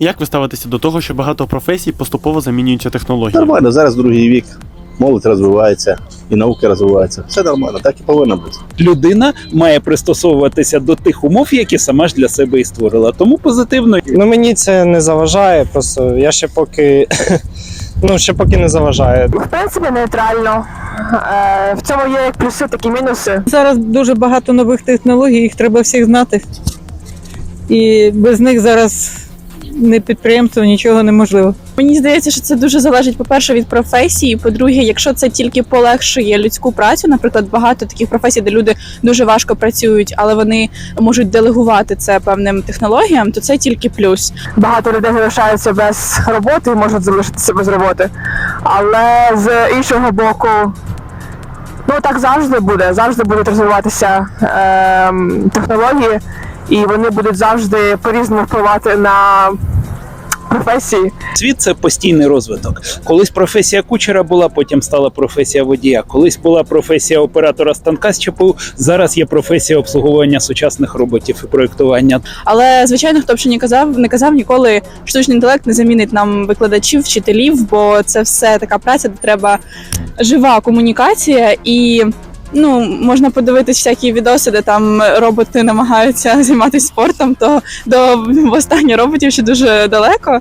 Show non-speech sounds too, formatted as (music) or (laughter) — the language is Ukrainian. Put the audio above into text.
Як ви ставитеся до того, що багато професій поступово замінюються технологіями? Нормально, зараз другий вік. Молодь розвивається, і наука розвивається. Все нормально, так і повинно бути. людина має пристосовуватися до тих умов, які сама ж для себе і створила. Тому позитивно Ну мені це не заважає, просто я ще поки (laughs) ну ще поки не заважає. В принципі, нейтрально. Е, В цьому є як плюси, так і мінуси. Зараз дуже багато нових технологій, їх треба всіх знати. І без них зараз не підприємство, нічого неможливо. Мені здається, що це дуже залежить, по-перше, від професії. По-друге, якщо це тільки полегшує людську працю, наприклад, багато таких професій, де люди дуже важко працюють, але вони можуть делегувати це певним технологіям, то це тільки плюс. Багато людей залишаються без роботи і можуть залишитися без роботи. Але з іншого боку, ну так завжди буде. Завжди будуть розвиватися ем, технології, і вони будуть завжди по-різному впливати на професії. світ це постійний розвиток. Колись професія кучера була, потім стала професія водія. Колись була професія оператора станка з ЧПУ. Зараз є професія обслуговування сучасних роботів і проєктування. Але звичайно, хто б ще не казав, не казав ніколи, штучний інтелект не замінить нам викладачів, вчителів, бо це все така праця, де треба жива комунікація і. Ну, можна подивитись всякі відоси, де там роботи намагаються (laughs) займатися спортом, то до останніх роботів ще дуже далеко.